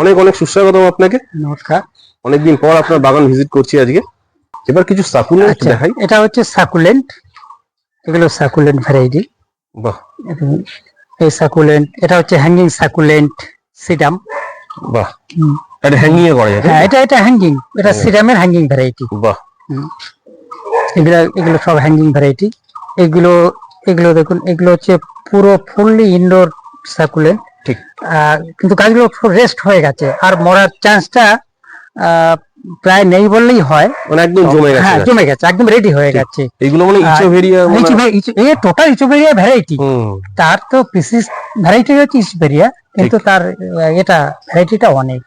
অনেক অনেক সুস্বাগতম আপনাকে। নমস্কার। অনেকদিন পর আপনার বাগান ভিজিট করছি আজকে। এবার কিছু সাকুলেন্ট আচ্ছা দেখাই। এটা হচ্ছে সাকুলেন্ট। এগুলো সাকুলেন্ট ভ্যারাইটি। বাহ। এই সাকুলেন্ট এটা হচ্ছে হ্যাঙ্গিং সাকুলেন্ট সিডাম বাহ। এটা হ্যাঙ্গিং এ করা যায় হ্যাঁ এটা এটা হ্যাঙ্গিং এটা। সিডামের হ্যাঙ্গিং ভ্যারাইটি বাহ। এগুলো এগুলো সব হ্যাঙ্গিং ভ্যারাইটি এগুলো এগুলো দেখুন এগুলো হচ্ছে পুরো ফুললি ইনডোর সাকুলেন্ট। ঠিক। কিন্তু গাছগুলো রেস্ট হয়ে গেছে। আর মরার চান্সটা প্রায় নেই বললেই হয়। মানে একদম জমে গেছে হ্যাঁ জমে গেছে একদম রেডি হয়ে গেছে। এইগুলো মানে ইচোভেরিয়া মানে এ টোটাল ইচোভেরিয়া ভ্যারাইটি তার তো পিসিস ভ্যারাইটি হচ্ছে ইচোভেরিয়া কিন্তু তার এটা ভ্যারাইটিটা অনেক।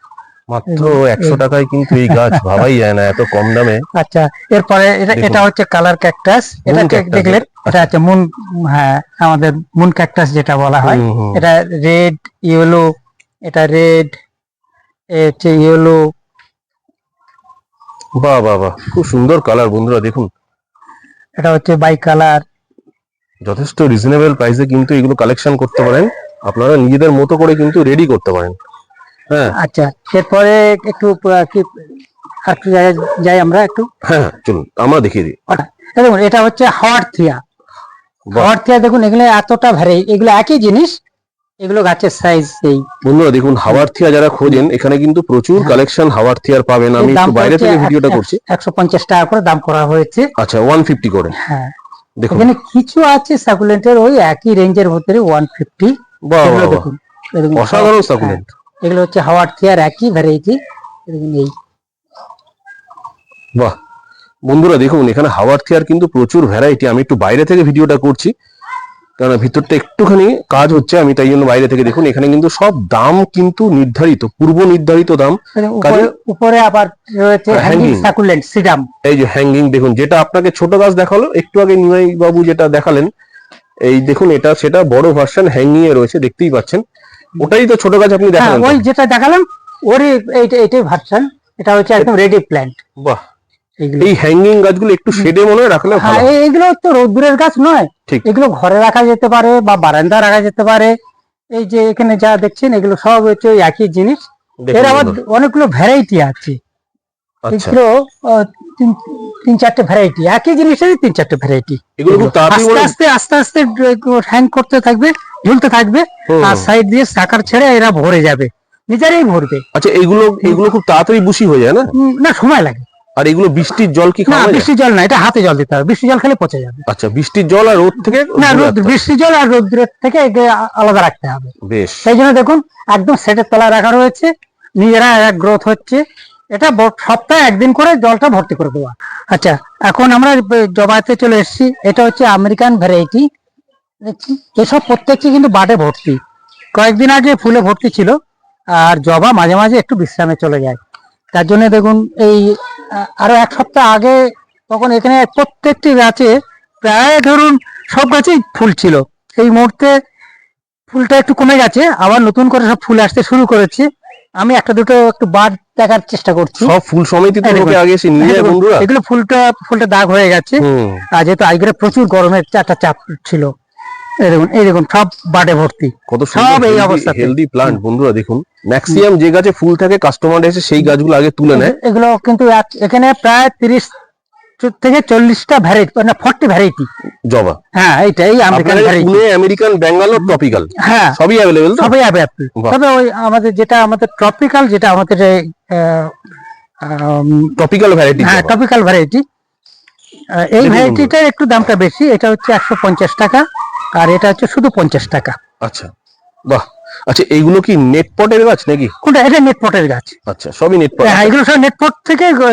মাত্র একশো টাকায় কিন্তু এই গাছ ভাবাই যায় না এত কম দামে। আচ্ছা এরপরে এটা এটা হচ্ছে কালার ক্যাকটাস এটা দেখলেন এটা হচ্ছে মুন হ্যাঁ আমাদের মুন ক্যাকটাস যেটা বলা হয়। এটা রেড ইয়েলো এটা রেড হচ্ছে ইয়েলো বাহ বাহ বাহ খুব সুন্দর কালার বন্ধুরা দেখুন। এটা হচ্ছে বাই কালার যথেষ্ট রিজনেবল প্রাইসে কিন্তু এগুলো কালেকশন করতে পারেন। আপনারা নিজেদের মতো করে কিন্তু রেডি করতে পারেন। হ্যাঁ। আচ্ছা এরপরে একটু কি একটু জায়গায় যাই আমরা একটু? হ্যাঁ হ্যাঁ, চলুন আমরা দেখিয়ে দিই। দেখুন এটা হচ্ছে হাওয়ার থিয়া। হাওয়ার থিয়া দেখুন এগুলো এতটা ভ্যারাই এগুলো একই জিনিস এগুলো গাছের সাইজ এই। বন্ধুরা দেখুন হাওয়ার থিয়া যারা খোঁজেন এখানে কিন্তু প্রচুর কালেকশন হাওয়ার থিয়ার পাবেন। আমি একটু বাইরে থেকে ভিডিওটা করছি। একশো পঞ্চাশ টাকা করে দাম করা হয়েছে। আচ্ছা ওয়ান ফিফটি করে। হ্যাঁ। দেখুন। এখানে কিছু আছে সাকুলেন্টের ওই একই রেঞ্জের ভিতরে ওয়ান ফিফটি বাহ বাহ, বাহ। দেখুন অসাধারণ হ্যাঁ, সাকুলেন্ট এগুলো হচ্ছে হাওয়ার থিয়ার একই ভ্যারাইটি এই বাহ। বন্ধুরা দেখুন এখানে হাওয়ার থিয়ার কিন্তু প্রচুর ভ্যারাইটি আমি একটু বাইরে থেকে ভিডিওটা করছি কারণ ভিতরটা একটুখানি কাজ হচ্ছে আমি তাই জন্য বাইরে থেকে দেখুন এখানে কিন্তু সব দাম কিন্তু নির্ধারিত পূর্ব নির্ধারিত দাম। এই উপরে আবার রয়েছে হ্যাঁ, হ্যাঙ্গিং সাকুলেন্ট সিডাম এই যে হ্যাঙ্গিং দেখুন যেটা আপনাকে ছোট গাছ দেখাল একটু আগে নিমাই বাবু যেটা দেখালেন এই দেখুন এটা সেটা বড় ভার্সন হ্যাঙ্গিং এ রয়েছে দেখতেই পাচ্ছেন। ওটাই তো ছোট গাছ আপনি হ্যাঁ দেখালেন ওই যেটা দেখালাম ওরই এইটা এইটাই ভার্সন এটা হচ্ছে একদম রেডি প্ল্যান্ট বাহ। এই হ্যাঙ্গিং গাছগুলো একটু শেডে মনে হয় রাখলে হ্যাঁ ভালো। হয়। এইগুলো তো রোদ্দুরের গাছ নয়। ঠিক। এগুলো ঘরে রাখা যেতে পারে বা বারান্দা রাখা যেতে পারে। এই যে এখানে যা দেখছেন এগুলো সব হচ্ছে ওই একই জিনিস। এর আবার অনেকগুলো ভ্যারাইটি আছে। আচ্ছা। এগুলো তিন- তিন চারটে ভ্যারাইটি একই জিনিসেরই তিন চারটে ভ্যারাইটি এগুলো আস্তে আস্তে আস্তে আস্তে হ্যাং করতে থাকবে। ঝুলতে থাকবে। আর সাইড দিয়ে সাকার ছেড়ে এরা ভরে যাবে। নিজেরাই ভরবে। আচ্ছা এইগুলো এগুলো খুব তাড়াতাড়ি বুশি হয়ে যায় না? না সময় লাগে। আর এগুলো বৃষ্টির জল কি না খাওয়া যায়? বৃষ্টি জল না এটা হাতে জল দিতে হবে। বৃষ্টির জল খেলে পচে যাবে। আচ্ছা বৃষ্টির জল আর রোদ থেকে না রোদ রাখতে হবে। বৃষ্টি জল আর রোদ্রের থেকে একে আলাদা রাখতে হবে। বেশ। সেই জন্য দেখুন একদম সেটের তলায় রাখা রয়েছে। নিজেরা এক গ্রোথ হচ্ছে। এটা সপ্তাহে একদিন করে জলটা ভর্তি করে দেওয়া। আচ্ছা এখন আমরা জবাতে চলে এসেছি। এটা হচ্ছে আমেরিকান ভ্যারাইটি এসব প্রত্যেকটি কিন্তু বাটে ভর্তি। কয়েকদিন আগে ফুলে ভর্তি ছিল আর জবা মাঝে মাঝে একটু বিশ্রামে চলে যায়। তার জন্য দেখুন এই আরও এক সপ্তাহ আগে তখন এখানে প্রত্যেকটি গাছে প্রায় ধরুন সব গাছেই ফুল ছিল। এই মুহূর্তে ফুলটা একটু কমে গেছে আবার নতুন করে সব ফুল আসতে শুরু করেছে। আমি একটা দুটো একটু বাদ দেখার চেষ্টা করছি। সব ফুল সমিতি আগে এসে নিয়ে বন্ধুরা। এগুলো ফুলটা ফুলটা দাগ হয়ে গেছে। আর যেহেতু আজকে প্রচুর গরমের একটা চাপ ছিল। এই দেখুন এই দেখুন সব বাটে ভর্তি। কত সব এই অবস্থাতে। হেলদি প্লান্ট বন্ধুরা দেখুন। ম্যাক্সিমাম যে গাছে ফুল থাকে কাস্টমার এসে সেই গাছগুলো আগে তুলে নেয়। এগুলো কিন্তু এখানে প্রায় তিরিশ থেকে চল্লিশটা ভ্যারাইটি না ফর্টি ভ্যারাইটি জবা। হ্যাঁ এইটাই American variety American Bangalore tropical হ্যাঁ। সবই অ্যাভেলেবেল তো? সবই অ্যাভেলেবল তবে ওই আমাদের যেটা আমাদের ট্রপিক্যাল যেটা আমাদের এই, টপিক্যাল ভ্যারাইটি হ্যাঁ টপিক্যাল ভ্যারাইটি এই ভ্যারাইটিটার একটু দামটা বেশি এটা হচ্ছে একশো পঞ্চাশ টাকা। আর এটা হচ্ছে শুধু পঞ্চাশ টাকা। আচ্ছা বাহ। আচ্ছা এইগুলো কি নেট পটের গাছ নাকি? কোনটা? এটা নেটপটের গাছ। আচ্ছা সবই নেট পট হ্যাঁ এগুলো সব নেটপট থেকে এগুলো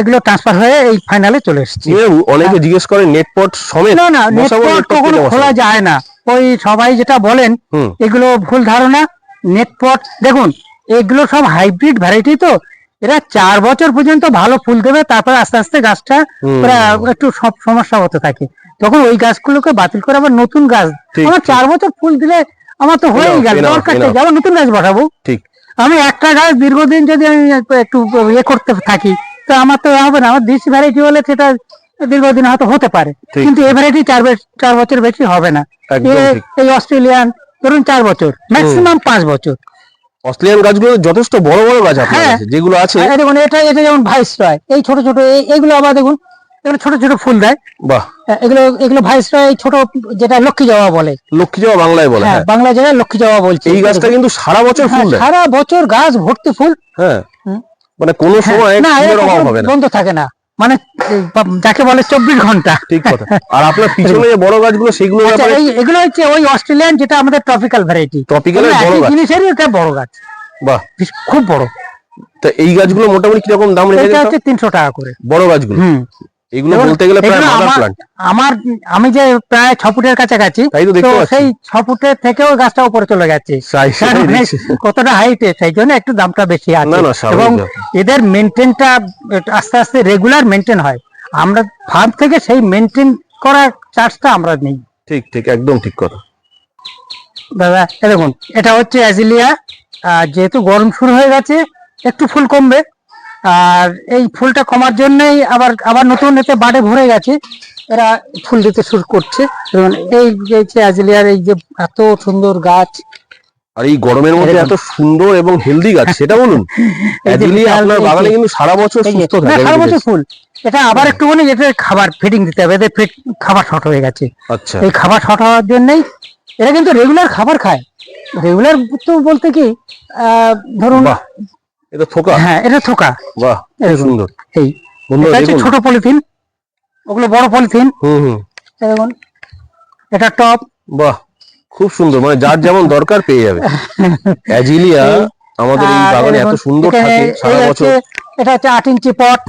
এগুলো ট্রান্সফার হয়ে এই ফাইনালে চলে এসেছে। অনেকে জিজ্ঞেস করে নেট পট সমেত না না নেটপট কখনো খোলা যায় না। ওই সবাই যেটা বলেন এগুলো ভুল ধারণা নেটপট দেখুন এগুলো সব হাইব্রিড ভ্যারাইটি তো। এরা চার বছর পর্যন্ত ভালো ফুল দেবে তারপর আস্তে আস্তে গাছটা একটু সব সমস্যা হতে থাকে। তখন ওই গাছগুলোকে বাতিল করে আবার নতুন গাছ। আমার চার বছর ফুল দিলে আমার তো হয়েই গেল দরকার. থেকে। আবার নতুন গাছ বসাবো? ঠিক। আমি একটা গাছ দীর্ঘদিন যদি আমি একটু- ইয়ে করতে থাকি তো আমার তো হবে না। আমার দেশি ভ্যারাইটি হলে সেটা দীর্ঘদিন হয়তো হতে পারে। কিন্তু এই ভ্যারাইটি চার চার বছর বেশি হবে না। এই অস্ট্রেলিয়ান ধরুন চার বছর ম্যাক্সিমাম পাঁচ বছর। অস্ট্রেলিয়ান গাছগুলো যথেষ্ট বড় বড় গাছ আপনার হ্যাঁ। যেগুলো আছে। দেখুন এটা এটা যেমন ভাইস রয় এই ছোট ছোট এইগুলো আবার দেখুন এগুলো ছোট ছোট ফুল দেয়। বাহ। এগুলো এগুলো ভাইস রয় এই ছোট যেটা লক্ষ্মী জবা বলে। লক্ষ্মী জবা বাংলায় বলে হ্যাঁ হ্যাঁ। বাংলা জায়গায় লক্ষ্মী জবা বলছে। এই গাছটা কিন্তু সারা বছর হ্যাঁ, ফুল দেয়। সারা বছর গাছ ভর্তি ফুল। হ্যাঁ। মানে কোনো হ্যাঁ, সময় না বন্ধ থাকে না। মানে যাকে বলে চব্বিশ ঘণ্টা। ঠিক কথা। আর আপনার পিছনে যে বড় গাছগুলো সেগুলো আচ্ছা এগুলো হচ্ছে ওই অস্ট্রেলিয়ান যেটা আমাদের ট্রপিক্যাল ভ্যারাইটি টপিক্যালের বড় গাছ। জিনিসেরই এটা বড় গাছ। বাহ। খুব বড়। তা এই গাছগুলো মোটামুটি কীরকম দাম এটা রেখেছে হচ্ছে তিনশো টাকা করে। বড় গাছগুলো? হুম। এগুলো বলতে গেলে প্রায় মাদার আমার- প্লান্ট আমার আমি যে প্রায় ছ ফুটের কাছাকাছি তাই তো দেখতে পাচ্ছি। সেই ছ ফুটের থেকেও গাছটা উপরে চলে গেছে। কতটা হাইটে সেই জন্য একটু দামটা বেশি আছে। এবং এদের মেনটেনটা আস্তে আস্তে রেগুলার মেনটেন হয়। আমরা ফার্ম থেকে সেই মেনটেন করার চার্জটা আমরা নেই। ঠিক ঠিক একদম ঠিক কথা। দাদা দেখুন এটা হচ্ছে অ্যাজিলিয়া যেহেতু গরম শুরু হয়ে গেছে একটু ফুল কমবে। আর এই ফুলটা কমার জন্যই আবার আবার নতুন এতে বাড়ে ভরে গেছে। এরা ফুল দিতে শুরু করছে। এই যে অ্যাজিলিয়ার এই যে এত সুন্দর গাছ। আর এই গরমের মধ্যে এত সুন্দর এবং হেলদি গাছ সেটা বলুন। অ্যাজিলিয়া আপনার বাগানে কিন্তু সারা বছর সুস্থ থাকে সারা বছর। ফুল। এটা আবার একটুখানি এটা খাবার ফিডিং দিতে হবে। এদের ফিট খাবার শর্ট হয়ে গেছে। আচ্ছা। এই খাবার শর্ট হওয়ার জন্যই এরা কিন্তু রেগুলার খাবার খায়। রেগুলার তো বলতে কি আহ, ধরুন এটা থোকা? হ্যাঁ এটা থোকা। বাহ সুন্দর। এই এটা হচ্ছে ছোট পলিথিন ওগুলো বড় পলিথিন। হুম হুম। দেখুন এটা টপ। বাহ খুব সুন্দর। মানে যার যেমন দরকার পেয়ে যাবে। অ্যাজিলিয়া আমাদের এই বাগানে এত সুন্দর থাকে সারা বছর। এটা হচ্ছে আট ইঞ্চি পট।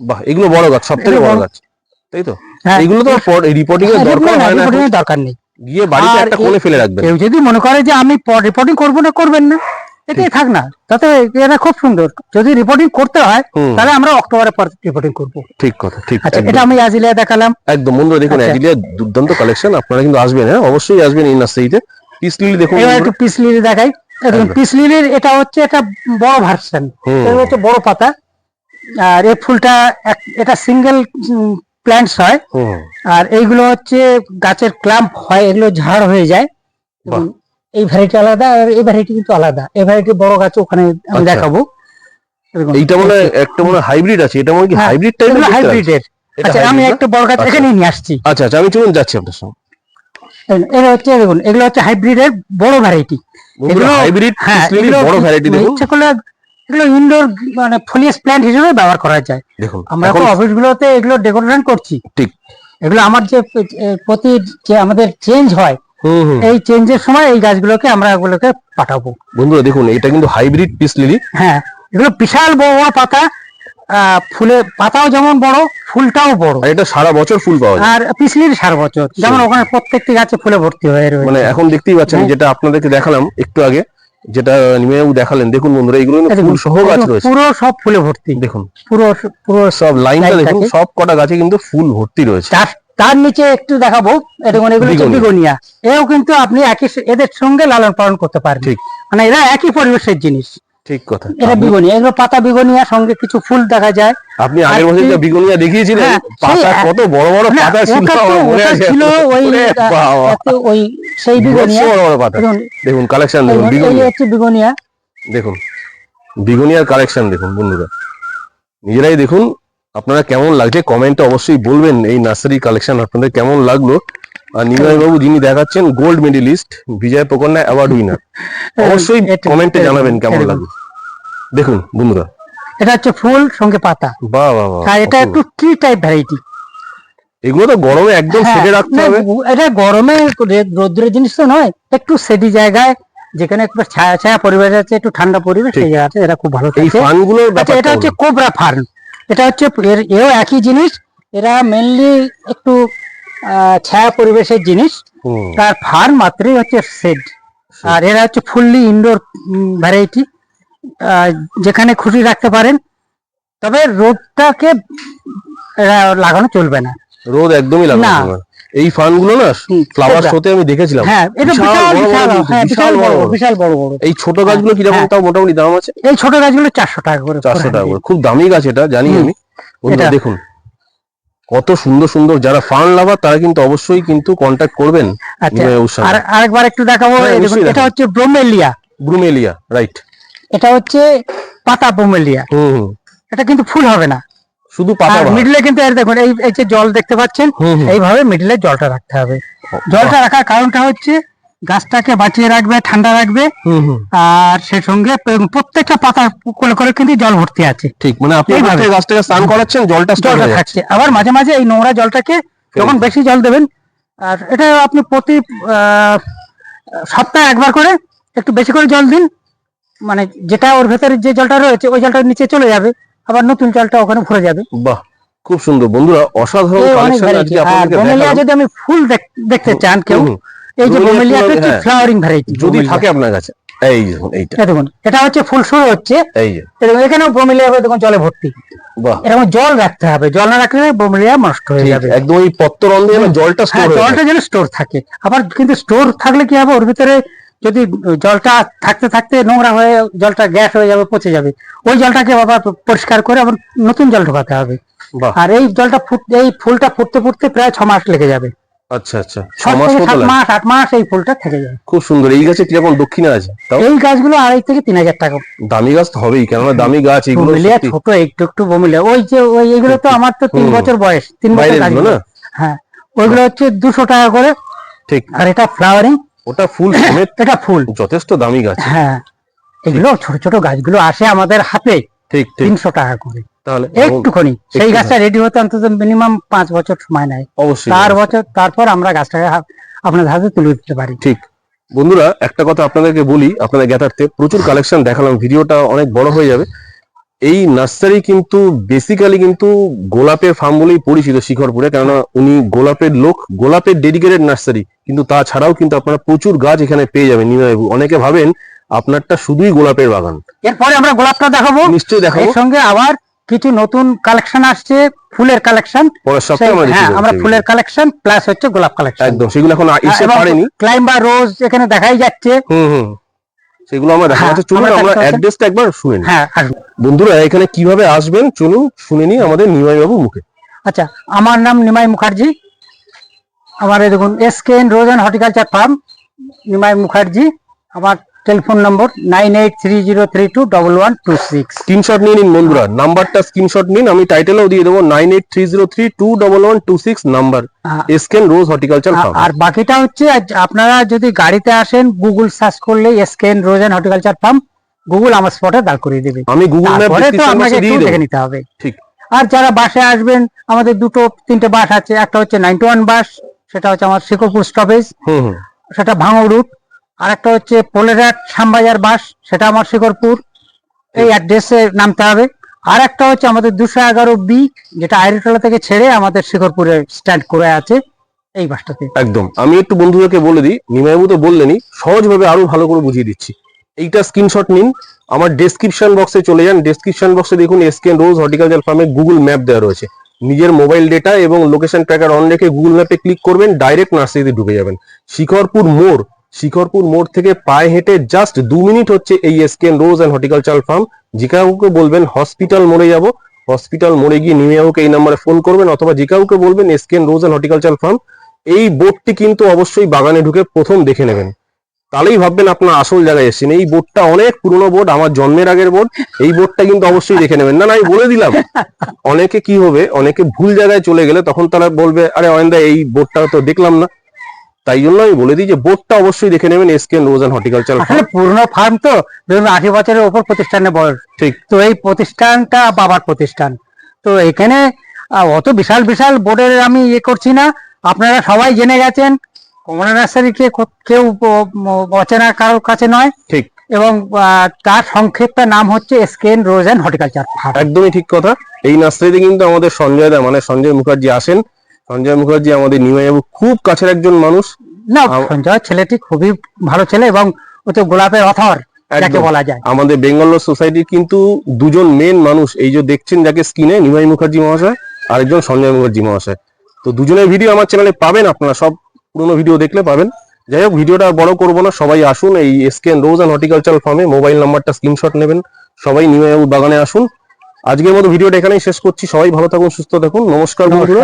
বাহ এগুলো বড় গাছ সব থেকে বড় গাছ। তাই তো? হ্যাঁ। এগুলো তো রিপোর্টিং এর দরকার হয় না। রিপোর্টিং দরকার নেই। গিয়ে বাড়িতে একটা কোণে ফেলে রাখবেন। কেউ যদি মনে করে যে আমি রিপোর্টিং করব না করবেন না। এটাই থাক না। তাতে এটা খুব সুন্দর। যদি রিপোর্টিং করতে হয় তাহলে আমরা অক্টোবরের পর রিপোর্টিং করব। ঠিক কথা ঠিক। আচ্ছা একদম। এটা আমি আজিলিয়া দেখালাম। একদম বন্ধুরা দেখুন আচ্ছা। অ্যাজিলিয়া দুর্দান্ত কালেকশন আপনারা কিন্তু আসবেন হ্যাঁ? অবশ্যই আসবেন এই নার্সারিতে। পিস লিলি দেখুন এবার একটু পিস লিলি দেখাই। পিস লিলির এটা হচ্ছে একটা বড় ভার্সন এটা হচ্ছে বড় পাতা। আর এই ফুলটা এটা সিঙ্গেল প্ল্যান্টস হয়। আর এইগুলো হচ্ছে গাছের ক্লাম্প হয় এগুলো ঝাড় হয়ে যায়। এই ভ্যারাইটি আলাদা আর এই ভ্যারাইটি কিন্তু আলাদা। এই ভ্যারাইটি বড় গাছ ওখানে আমি আচ্ছা। দেখাবো। এইটা মনে একটা মনে হাইব্রিড আছে। এটা মনে কি হাইব্রিড টাইপের হাইব্রিডের আচ্ছা আমি একটা বড় গাছ আচ্ছা। এখানে নিয়ে আসছি। আচ্ছা আচ্ছা আমি চলুন যাচ্ছি আপনার সঙ্গে। হচ্ছে দেখুন এগুলো হচ্ছে হাইব্রিডের বড় ভ্যারাইটি এগুলো- হাইব্রিড হ্যাঁ বড় ভ্যারাইটি দেখুন। ইচ্ছে করলে এগুলো ইনডোর মানে ফলিয়াস প্ল্যান্ট হিসেবে ব্যবহার করা যায়। দেখুন আমরা এখন এখন অফিস গুলোতে এগুলো ডেকোরেশন করছি। ঠিক। এগুলো আমার যে প্রতি যে আমাদের চেঞ্জ হয় এই চেঞ্জের সময় এই গাছগুলোকে আমরা এগুলোকে পাঠাবো। বন্ধুরা দেখুন এটা কিন্তু হাইব্রিড পিস লিলি হ্যাঁ এগুলো বিশাল বড় বড় পাতা ফুলে পাতাও যেমন বড় ফুলটাও বড়। এটা সারা বছর ফুল পাওয়া যায়। আর পিছলির সার বছর যেমন ওখানে প্রত্যেকটি গাছে ফুলে ভর্তি হয়ে রয়েছে। মানে এখন দেখতেই পাচ্ছেন। যেটা আপনাদেরকে দেখালাম একটু আগে যেটা নিমেবাবু দেখালেন। দেখুন বন্ধুরা এগুলো কিন্তু ফুল সহ গাছ রয়েছে। পুরো সব ফুলে ভর্তি। দেখুন। পুরো পুরো সব লাইনটা দেখুন সব কটা গাছে কিন্তু ফুল ভর্তি রয়েছে। তার নিচে একটু দেখাবো মানে এগুলো বিগোনিয়া। বিগোনিয়া এও কিন্তু আপনি একই এদের সঙ্গে লালন পালন করতে পারেন ঠিক। মানে এরা একই পরিবেশের জিনিস। ঠিক কথা। এটা বিগোনিয়া এগুলো পাতা বিগোনিয়া সঙ্গে কিছু ফুল দেখা যায়। আপনি আগের বছর যে বিগনিয়া দেখিয়েছিলেন হ্যাঁ, পাতা কত বড় বড় পাতা ছিল ওটা ছিল ওই ওই সেই বিগোনিয়া বড় বড় পাতা। দেখুন। কালেকশন দেখুন এই হচ্ছে বিগোনিয়া দেখুন বিগনিয়ার কালেকশন দেখুন বন্ধুরা। নিজেরাই দেখুন আপনারা কেমন লাগছে? কমেন্টে অবশ্যই বলবেন এই নার্সারি কালেকশন আপনাদের কেমন লাগল? আর নিমাই বাবু যিনি দেখাচ্ছেন গোল্ড মেডেলিস্ট বিজয় পোকন্যা অ্যাওয়ার্ড উইনার অবশ্যই এটা- কমেন্টে জানাবেন কেমন। লাগল। দেখুন বন্ধুরা। এটা হচ্ছে ফুল সঙ্গে পাতা। বাহ বাহ বাহ আর এটা একটু ট্রি টাইপ ভ্যারাইটি এগুলো তো গরমে একদম সেটে রাখতে হবে। এটা গরমে রোদ্রের জিনিস তো নয় একটু সেটি জায়গায় যেখানে একটু ছায়া ছায়া পরিবেশ আছে একটু ঠান্ডা পরিবেশ। সেই জায়গাতে এরা খুব ভালো এই ফানগুলোর আচ্ছা এটা হচ্ছে কোবরা ফার্ম এটা হচ্ছে এর এও একই জিনিস। এরা মেনলি একটু ছায়া পরিবেশের জিনিস। তার ফার মাত্রই হচ্ছে সেড আর এরা হচ্ছে ফুললি ইনডোর ভ্যারাইটি যেখানে খুশি রাখতে পারেন। তবে রোদটাকে এরা লাগানো চলবে না। রোদ একদমই লাগবে না। এই ফানগুলো না ফ্লাওয়ার। শোতে আমি দেখেছিলাম। হ্যাঁ এটা বিশাল বিশাল বড় বিশাল হ্যাঁ। বিশাল এই ছোট গাছগুলো কীরকম হ্যাঁ। তাও মোটামুটি দাম আছে? এই ছোট গাছগুলো চারশো টাকা করে চারশো per টাকা করে খুব দামি গাছ এটা জানি আমি। বন্ধুরা দেখুন কত সুন্দর সুন্দর যারা ফান লাভার তারা কিন্তু অবশ্যই কিন্তু কন্ট্যাক্ট করবেন আচ্ছা আর আরেকবার একটু দেখাবো হ্যাঁ, এটা হচ্ছে ব্রোমেলিয়া। ব্রুমেলিয়া রাইট এটা হচ্ছে পাতা বোমেলিয়া হুম হুম। এটা কিন্তু ফুল হবে না। শুধু পাতা মিডলে কিন্তু এর দেখুন এই এই যে জল দেখতে পাচ্ছেন এইভাবে মিডলে জলটা রাখতে হবে। জলটা রাখার কারণটা হচ্ছে গাছটাকে বাঁচিয়ে রাখবে ঠান্ডা রাখবে আর সেই সঙ্গে প্রত্যেকটা পাতা করে করে কিন্তু জল ভর্তি আছে। ঠিক মানে আপনি গাছটাকে স্নান করাচ্ছেন জলটা জলটা থাকছে। আবার মাঝে মাঝে এই নোংরা জলটাকে যখন বেশি জল দেবেন আর এটা আপনি প্রতি সপ্তাহে একবার করে একটু বেশি করে জল দিন মানে যেটা ওর ভেতরে যে জলটা রয়েছে ওই জলটা নিচে চলে যাবে। আবার নতুন জলটা ওখানে ভরে যাবে। বাহ খুব সুন্দর। বন্ধুরা অসাধারণ কালেকশন আজকে আপনাদেরকে বোমেলিয়া যদি আমি ফুল দেখতে চান কেউ এই যে বোমেলিয়া হচ্ছে। ফ্লাওয়ারিং ভ্যারাইটি যদি থাকে আপনার কাছে। এই এইটা। দেখুন এটা হচ্ছে ফুল শুরু হচ্ছে। এই যে। এখানেও বোমেলিয়া দেখুন জলে ভর্তি। বাহ। এরকম জল রাখতে হবে জল না রাখলে বোমেলিয়া নষ্ট হয়ে যাবে। একদম এই পত্তরন্ধে জলটা স্টোর হ্যাঁ জলটা যেন স্টোর থাকে। আবার কিন্তু স্টোর থাকলে কি হবে? ওর ভিতরে যদি জলটা থাকতে থাকতে নোংরা হয়ে জলটা গ্যাস হয়ে যাবে পচে যাবে ওই জলটাকে আবার পরিষ্কার করে আবার নতুন জল ঢোকাতে হবে। আর এই জলটা ফুট এই ফুলটা ফুটতে ফুটতে প্রায় ছ মাস লেগে যাবে। আচ্ছা আচ্ছা। ছ সমাজ সাত মাস আট মাস এই ফুলটা থেকে যাবে খুব সুন্দর। এই গাছে কীরকম দক্ষিণে আছে? এই গাছগুলো আড়াই থেকে তিন হাজার টাকা। দামি গাছ তো হবেই কেননা দামি গাছ এগুলো ছোট একটু একটু বমিলিয়া ওই যে ওই এগুলো তো আমার তো তিন বছর বয়স তিন বছর হ্যাঁ ওইগুলো হচ্ছে দুশো টাকা করে। ঠিক। আর এটা ফ্লাওয়ারিং ওটা ফুল সমেত এটা ফুল। যথেষ্ট দামি গাছ। হ্যাঁ। এগুলো ছোট ছোট গাছগুলো আসে আমাদের হাতে ঠিক তিনশো টাকা করে। তাহলে একটুখানি সেই গাছটা রেডি হতে অন্তত মিনিমাম পাঁচ বছর সময় নেয়। অবশ্যই। চার বছর তারপর আমরা গাছটাকে আপনাদের হাতে তুলে দিতে পারি। ঠিক। বন্ধুরা একটা কথা আপনাদেরকে বলি আপনাদের জ্ঞাতার্থে প্রচুর কালেকশন দেখালাম ভিডিওটা অনেক বড় হয়ে যাবে। এই নার্সারি কিন্তু বেসিক্যালি কিন্তু গোলাপের ফার্ম বলেই পরিচিত শিখরপুরে কেননা উনি গোলাপের লোক গোলাপের ডেডিকেটেড নার্সারি। কিন্তু তাছাড়াও কিন্তু আপনারা প্রচুর গাছ এখানে পেয়ে যাবেন নিমাইবাবু। অনেকে ভাবেন আপনারটা শুধুই গোলাপের বাগান। এরপরে আমরা গোলাপটা দেখাবো। নিশ্চয়ই দেখাবো। এর সঙ্গে আবার কিছু নতুন কালেকশন আসছে ফুলের কালেকশন পরের সপ্তাহে আমরা হ্যাঁ আমরা ফুলের কালেকশন প্লাস হচ্ছে গোলাপ কালেকশন একদম সেগুলো এখন এসে পারেনি। ক্লাইম্বার রোজ এখানে দেখাই যাচ্ছে। হুম হুম সেগুলো আমরা দেখা হ্যাঁ, যাচ্ছে চলুন আমরা অ্যাড্রেসটা একবার শুনে হ্যাঁ আসবে বন্ধুরা এখানে কীভাবে আসবেন? চলুন শুনে নিই আমাদের নিমাইবাবু মুখে। আচ্ছা আমার নাম নিমাই মুখার্জি। আমার এই দেখুন S K N rose and horticulture farm Nimai Mukherjee. আমার telephone number nine eight three zero three two double one two six screenshot নিয়ে নিন বন্ধুরা। নাম্বারটা স্ক্রিনশট নিন আমি টাইটেলও দিয়ে দেবো nine eight three zero three two double one two six number S SKN rose horticulture farm আর বাকিটা হচ্ছে আপনারা যদি গাড়িতে আসেন গুগল সার্চ করলে S K N rose and horticulture farm Google আমার স্পটে দাঁড় করিয়ে দেবে। আমি গুগল ম্যাপ তো আপনাকে একটু দেখে নিতে হবে। ঠিক। আর যারা বাসে আসবেন আমাদের দুটো তিনটে বাস আছে একটা হচ্ছে নাইনটি ওয়ান বাস সেটা হচ্ছে আমার শিকরপুর স্টপেজ হুম হুম। সেটা ভাঙড় রুট আর একটা হচ্ছে পোলেরহাট শ্যামবাজার বাস সেটা আমার শিকরপুর এই অ্যাড্রেসে নামতে হবে। আর একটা হচ্ছে আমাদের দুশো এগারো বি যেটা আইরিটোলা থেকে ছেড়ে আমাদের শিকরপুরে স্ট্যান্ড করে আছে এই বাসটাতে। একদম। আমি একটু বন্ধুদেরকে বলে দিই নিমাইবাবু তো বললেনই সহজভাবে আরও ভালো করে বুঝিয়ে দিচ্ছি। এইটা স্ক্রিনশট নিন। আমার ডেসক্রিপশন বক্সে চলে যান। ডেসক্রিপশন বক্সে দেখুন এসকেন রোজ হর্টিকালচার ফার্মে গুগল ম্যাপ দেওয়া রয়েছে। নিজের মোবাইল ডেটা এবং লোকেশন ট্র্যাকার অন রেখে গুগল ম্যাপে ক্লিক করবেন ডাইরেক্ট নার্সারিতে ঢুকে যাবেন। শিখরপুর মোড়। শিখরপুর মোড় থেকে পায়ে হেঁটে জাস্ট দু মিনিট হচ্ছে এই SKN rose and horticulture farm যে কাউকে বলবেন হসপিটাল মোড়ে যাব। হসপিটাল মোড়ে গিয়ে নিমিয়াকে এই নাম্বারে ফোন করবেন অথবা যে কাউকে বলবেন SKN rose and horticulture farm এই বোর্ডটি কিন্তু অবশ্যই বাগানে ঢুকে প্রথম দেখে নেবেন। তাহলেই ভাববেন আপনার আসল জায়গায় এসেছেন। এই বোর্ডটা অনেক পুরনো বোর্ড আমার জন্মের আগের বোর্ড। এই বোর্ডটা কিন্তু অবশ্যই দেখে নেবেন। না না আমি বলে দিলাম। অনেকে কি হবে অনেকে ভুল জায়গায় চলে গেলে তখন তারা বলবে আরে অয়েন্দা এই বোর্ডটা তো দেখলাম না। তাই জন্য আমি বলে দিই যে বোর্ডটা অবশ্যই দেখে নেবেন এসকেন রোজ অ্যান্ড হর্টিকালচার পুরনো ফার্ম তো ধরুন আশি বছরের ওপর প্রতিষ্ঠানে বয়স। ঠিক। তো এই প্রতিষ্ঠানটা বাবার প্রতিষ্ঠান। তো এখানে অত বিশাল বিশাল বোর্ডের আমি ইয়ে করছি না। আপনারা সবাই জেনে গেছেন কমলা নার্সারিকে কো- কেউ অচেনা কারোর কাছে নয়। ঠিক। এবং তার সংক্ষেপটা নাম হচ্ছে SKN rose and horticulture farm. একদমই ঠিক কথা। এই নার্সারিতে কিন্তু আমাদের সঞ্জয় দা মানে সঞ্জয় মুখার্জি আসেন। সঞ্জয় মুখার্জি আমাদের নিমাইবাবু খুব কাছের একজন মানুষ। না সঞ্জয় ছেলেটি খুবই ভালো ছেলে এবং ও তো গোলাপের অথর যাকে বলা যায়। আমাদের বেঙ্গল সোসাইটির কিন্তু দুজন মেন মানুষ। এই যে দেখছেন যাকে স্ক্রিনে নিমাই মুখার্জি মহাশয় আর একজন সঞ্জয় মুখার্জি মহাশয়। তো দুজনের ভিডিও আমার চ্যানেলে পাবেন আপনারা। সব পুরোনো ভিডিও দেখলে পাবেন। যাই হোক ভিডিওটা বড় করব না, সবাই আসুন, এই এসকেন রোজ অ্যান্ড হর্টিকালচারাল ফার্মে মোবাইল নাম্বারটা স্ক্রিনশট নেবেন, সবাই নিউ বাগানে আসুন। আজকের মতো ভিডিওটা এখানেই শেষ করছি, সবাই ভালো থাকুন, সুস্থ থাকুন, নমস্কার বন্ধুরা।